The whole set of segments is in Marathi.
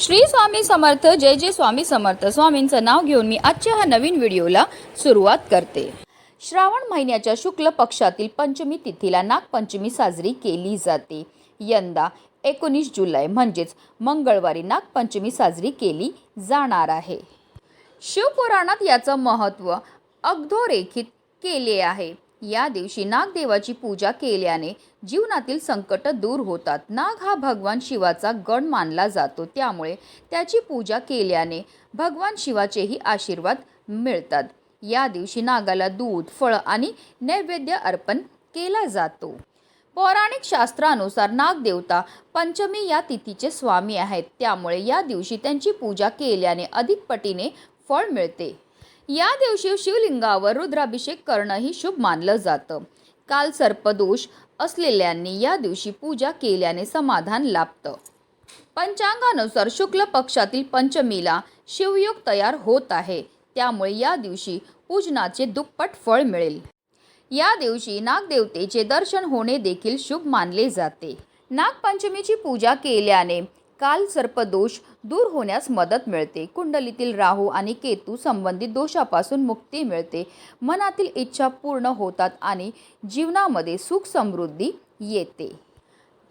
श्री स्वामी समर्थ जय जय स्वामी समर्थ. स्वामींचं नाव घेऊन मी आजच्या ह्या नवीन व्हिडिओला सुरुवात करते. श्रावण महिन्याच्या शुक्ल पक्षातील पंचमी तिथीला नागपंचमी साजरी केली जाते. यंदा एकोणीस जुलै म्हणजेच मंगळवारी नागपंचमी साजरी केली जाणार आहे. शिवपुराणात याचं महत्त्व अगधोरेखित केले आहे. या दिवशी नागदेवाची पूजा केल्याने जीवनातील संकट दूर होतात. नाग हा भगवान शिवाचा गण मानला जातो. त्यामुळे त्याची पूजा केल्याने भगवान शिवाचेही आशीर्वाद मिळतात. या दिवशी नागाला दूध फळं आणि नैवेद्य अर्पण केला जातो. पौराणिक शास्त्रानुसार नागदेवता पंचमी या तिथीचे स्वामी आहेत. त्यामुळे या दिवशी त्यांची पूजा केल्याने अधिक पटीने फळ मिळते. या दिवशी शिवलिंगावर रुद्राभिषेक करणंही शुभ मानलं जातं. काल सर्पदोष असलेल्यांनी या दिवशी पूजा केल्याने समाधान लाभतं. पंचांगानुसार शुक्ल पक्षातील पंचमीला शिवयोग तयार होत आहे. त्यामुळे या दिवशी पूजनाचे दुप्पट फळ मिळेल. या दिवशी नागदेवतेचे दर्शन होणे देखील शुभ मानले जाते. नागपंचमीची पूजा केल्याने काल सर्पदोष दूर होण्यास मदत मिळते. कुंडलीतील राहू आणि केतू संबंधित दोषापासून मुक्ती मिळते. मनातील इच्छा पूर्ण होतात आणि जीवनामध्ये सुख समृद्धी येते.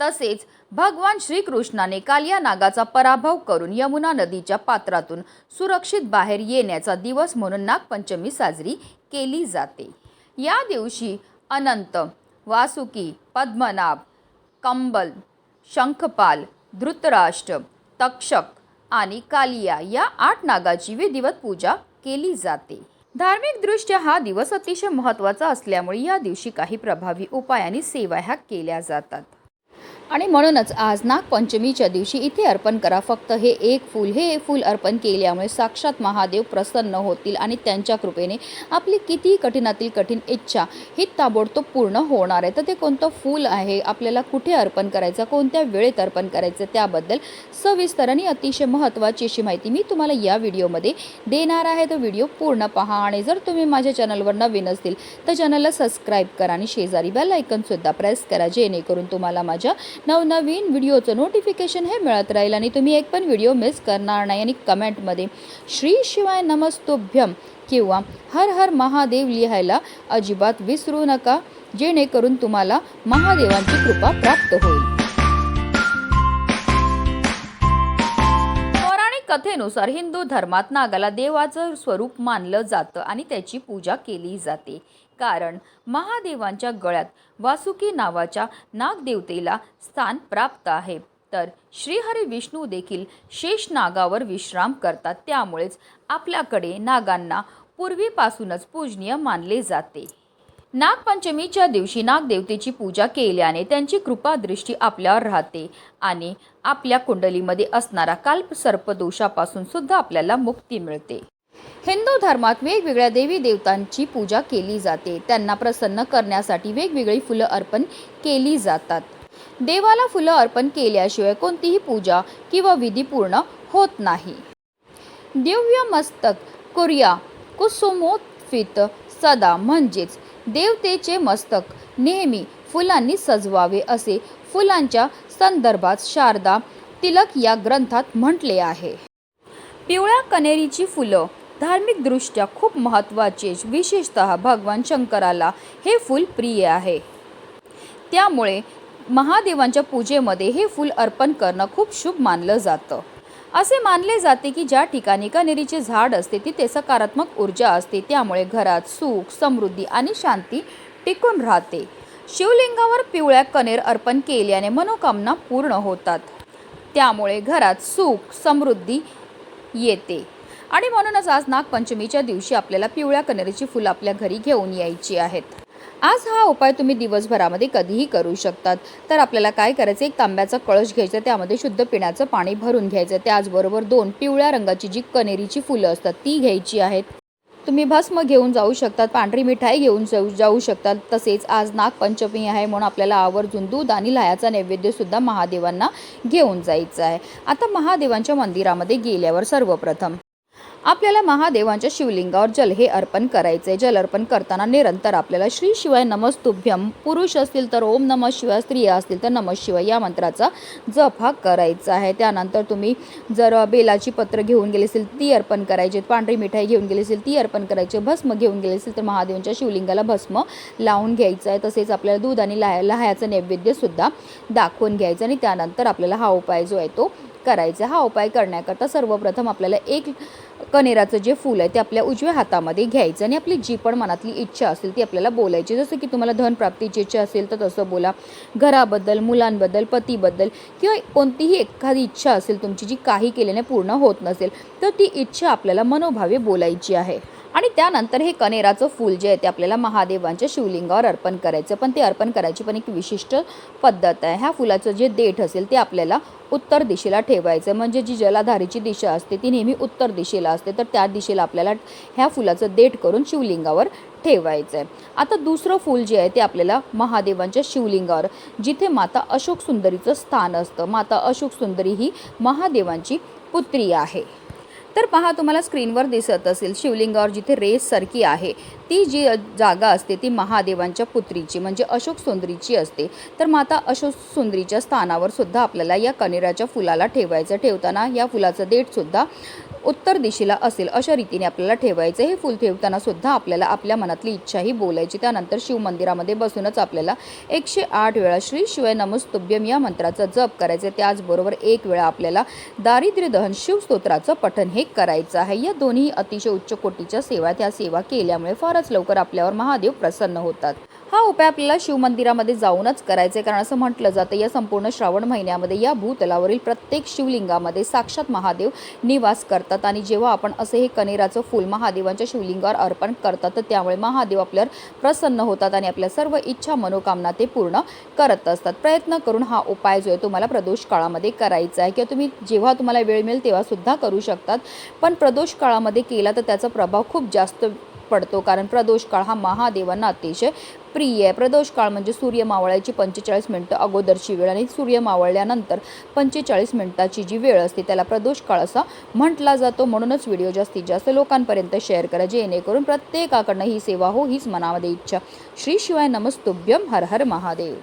तसेच भगवान श्रीकृष्णाने काल या नागाचा पराभव करून यमुना नदीच्या पात्रातून सुरक्षित बाहेर येण्याचा दिवस म्हणून नागपंचमी साजरी केली जाते. या दिवशी अनंत वासुकी पद्मनाभ कंबल शंखपाल धृतराष्ट्र तक्षक आणि कालिया या आठ नागाची विधिवत पूजा केली जाते. धार्मिकदृष्ट्या हा दिवस अतिशय महत्त्वाचा असल्यामुळे या दिवशी काही प्रभावी उपाय आणि सेवा ह्या केल्या जातात. आणि म्हणूनच आज नागपंचमीच्या दिवशी इथे अर्पण करा. फक्त हे एक फूल हे फूल अर्पण केल्यामुळे साक्षात महादेव प्रसन्न होतील आणि त्यांच्या कृपेने आपली किती कठीणातील कठीण इच्छा ही ताबडतोब पूर्ण होणार आहे. तर ते कोणतं फूल आहे आपल्याला कुठे अर्पण करायचं कोणत्या वेळेत अर्पण करायचं त्याबद्दल सविस्तर आणि अतिशय महत्त्वाची अशी माहिती मी तुम्हाला या व्हिडिओमध्ये देणार आहे. तर व्हिडिओ पूर्ण पहा आणि जर तुम्ही माझ्या चॅनलवर नवीन असतील तर चॅनलला सबस्क्राईब करा आणि शेजारी बेल ऐकनसुद्धा प्रेस करा जेणेकरून तुम्हाला माझ्या नवनवीन व्हिडिओचं नोटिफिकेशन हे मिळत राहील आणि तुम्ही एक पण व्हिडिओ मिस करणार नाही आणि कमेंटमध्ये श्री शिवाय नमस्तोभ्यम किंवा हर हर महादेव लिहायला अजिबात विसरू नका. जेणेकरून तुम्हाला महादेवांची कृपा प्राप्त होईल. कथेनुसार हिंदू धर्मात नागाला देवाचं स्वरूप मानलं जातं आणि त्याची पूजा केली जाते. कारण महादेवांच्या गळ्यात वासुकी नावाच्या नागदेवतेला स्थान प्राप्त आहे. तर श्रीहरी विष्णू देखील शेष नागावर विश्राम करतात. त्यामुळेच आपल्याकडे नागांना पूर्वीपासूनच पूजनीय मानले जाते. नागपंचमीच्या दिवशी नागदेवतेची पूजा केल्याने त्यांची कृपादृष्टी आपल्यावर राहते आणि आपल्या कुंडलीमध्ये असणारा काल्प सर्पदोषापासून सुद्धा आपल्याला मुक्ती मिळते. हिंदू धर्मात वेगवेगळ्या देवी देवतांची पूजा केली जाते. त्यांना प्रसन्न करण्यासाठी वेगवेगळी फुलं अर्पण केली जातात. देवाला फुलं अर्पण केल्याशिवाय कोणतीही पूजा किंवा विधी पूर्ण होत नाही. दिव्य मस्तक कुर्या कुसुमोत्फित सदा म्हणजेच देवतेचे मस्तक नेहमी फुलांनी सजवावे असे फुलांच्या संदर्भात शारदा तिलक या ग्रंथात म्हटले आहे. पिवळ्या कनेरीची फुलं धार्मिकदृष्ट्या खूप महत्त्वाचे विशेषत भगवान शंकराला हे फूल प्रिय आहे. त्यामुळे महादेवांच्या पूजेमध्ये हे फूल अर्पण करणं खूप शुभ मानलं जातं. असे मानले जाते की ज्या ठिकाणी कनेरीचे झाड असते तिथे सकारात्मक ऊर्जा असते. त्यामुळे घरात सुख समृद्धी आणि शांती टिकून राहते. शिवलिंगावर पिवळ्या कनेर अर्पण केल्याने मनोकामना पूर्ण होतात. त्यामुळे घरात सुख समृद्धी येते. आणि म्हणूनच आज नागपंचमीच्या दिवशी आपल्याला पिवळ्या कनेरीची फुलं आपल्या घरी घेऊन यायची आहेत. आज हा उपाय तुम्ही दिवसभरामध्ये कधीही करू शकतात. तर आपल्याला काय करायचं? एक तांब्याचा कळश घ्यायचा त्यामध्ये शुद्ध पिण्याचं पाणी भरून घ्यायचं. त्याचबरोबर दोन पिवळ्या रंगाची जी कनेरीची फुलं असतात ती घ्यायची आहेत. तुम्ही भस्म घेऊन जाऊ शकतात पांढरी मिठाई घेऊन जाऊ जाऊ शकतात. तसेच आज नागपंचमी आहे म्हणून आपल्याला आवर्जून दूध आणि लाह्याचा नैवेद्यसुद्धा महादेवांना घेऊन जायचं आहे. आता महादेवांच्या मंदिरामध्ये गेल्यावर सर्वप्रथम आपल्याला महादेवांच्या शिवलिंगावर जल हे अर्पण करायचे जल अर्पण करताना निरंतर आपल्याला श्री शिवाय नमस्तुभ्यम पुरुष असतील तर ओम नम शिवाय स्त्रिया असतील तर नम शिवाय या मंत्राचा जप हा करायचा आहे. त्यानंतर तुम्ही जर बेलाची पत्र घेऊन गेली असेल ती अर्पण करायची. पांढरी मिठाई घेऊन गेली असेल ती अर्पण करायची. भस्म घेऊन गेले असेल तर महादेवांच्या शिवलिंगाला भस्म लावून घ्यायचं आहे. तसेच आपल्याला दूध आणि लाह्या लहायाचं नैवेद्यसुद्धा दाखवून घ्यायचं आणि त्यानंतर आपल्याला हा उपाय जो आहे तो करायचं. हा उपाय करण्याकरता सर्वप्रथम आपल्याला एक कनेराचं जे फूल आहे ते आपल्या उजव्या हातामध्ये घ्यायचं आणि आपली जी पण मनातली इच्छा असेल ती आपल्याला बोलायची. जसं की तुम्हाला धनप्राप्तीची इच्छा असेल तर तसं बोला. घराबद्दल मुलांबद्दल पतीबद्दल किंवा कोणतीही एखादी इच्छा असेल तुमची जी काही केल्याने पूर्ण होत नसेल तर ती इच्छा आपल्याला मनोभावे बोलायची आहे. आणि त्यानंतर हे कनेराचं फूल जे आहे ते आपल्याला महादेवांच्या शिवलिंगावर अर्पण करायचं पण ते अर्पण करायची पण एक विशिष्ट पद्धत आहे. ह्या फुलाचं जे देठ असेल ते आपल्याला उत्तर दिशेला ठेवायचं म्हणजे जी जलाधारीची दिशा असते ती नेहमी उत्तर दिशेला असते. तर त्या दिशेला आपल्याला ह्या फुलाचं देठ करून शिवलिंगावर ठेवायचं आहे. आता दुसरं फूल जे आहे ते आपल्याला महादेवांच्या शिवलिंगावर जिथे माता अशोक सुंदरीचं स्थान असतं. माता अशोक सुंदरी ही महादेवांची पुत्री आहे. तर पहा तुम्हाला स्क्रीनवर दिसत असेल शिवलिंगावर जिथे रेससारखी आहे ती जी जागा असते ती महादेवांच्या पुत्रीची म्हणजे अशोक सुंदरीची असते. तर माता अशोक सुंदरीच्या स्थानावर सुद्धा आपल्याला या कनेराच्या फुलाला ठेवायचं ठेवताना या फुलाचं देठसुद्धा उत्तर दिशेला असेल अशा रीतीने आपल्याला ठेवायचं हे फूल ठेवताना सुद्धा आपल्याला आपल्या मनातली इच्छाही बोलायची. त्यानंतर शिवमंदिरामध्ये बसूनच आपल्याला एकशे आठ वेळा श्री शिवाय नमस्तुभ्यम या मंत्राचा जप करायचं त्याचबरोबर एक वेळा आपल्याला दारिद्र्य दहन शिवस्तोत्राचं पठन हे करायचं आहे. या दोन्ही अतिशय उच्च कोटीच्या सेवा त्या सेवा केल्यामुळे फारच लवकर आपल्यावर महादेव प्रसन्न होतात. हा उपाय आपल्याला शिवमंदिरामध्ये जाऊनच करायचा आहे कारण असं म्हटलं जातं या संपूर्ण श्रावण महिन्यामध्ये या भूतलावरील प्रत्येक शिवलिंगामध्ये साक्षात महादेव निवास करतात. आणि जेव्हा आपण असे हे कनेराचं फूल महादेवांच्या शिवलिंगावर अर्पण करतात तर त्यामुळे महादेव आपल्यावर प्रसन्न होतात आणि आपल्या सर्व इच्छा मनोकामना ते पूर्ण करत असतात. प्रयत्न करून हा उपाय जो आहे तुम्हाला प्रदोष काळामध्ये करायचा आहे. किंवा तुम्ही जेव्हा तुम्हाला वेळ मिळेल तेव्हा सुद्धा करू शकतात. पण प्रदोष काळामध्ये केला तर त्याचा प्रभाव खूप जास्त पडतो. कारण प्रदोष काळ हा महादेवांना अतिशय प्रिय आहे. प्रदोष काळ म्हणजे सूर्य मावळायची पंचेचाळीस मिनटं अगोदरची वेळ आणि सूर्य मावळल्यानंतर पंचेचाळीस मिनटाची जी वेळ असते त्याला प्रदोष काळ असा म्हटला जातो. म्हणूनच व्हिडिओ जास्तीत जास्त लोकांपर्यंत शेअर करा. जेणेकरून प्रत्येकाकडनं ही सेवा हो हीच मनामध्ये इच्छा. श्री शिवाय नमस्तुभ्यम हर हर महादेव.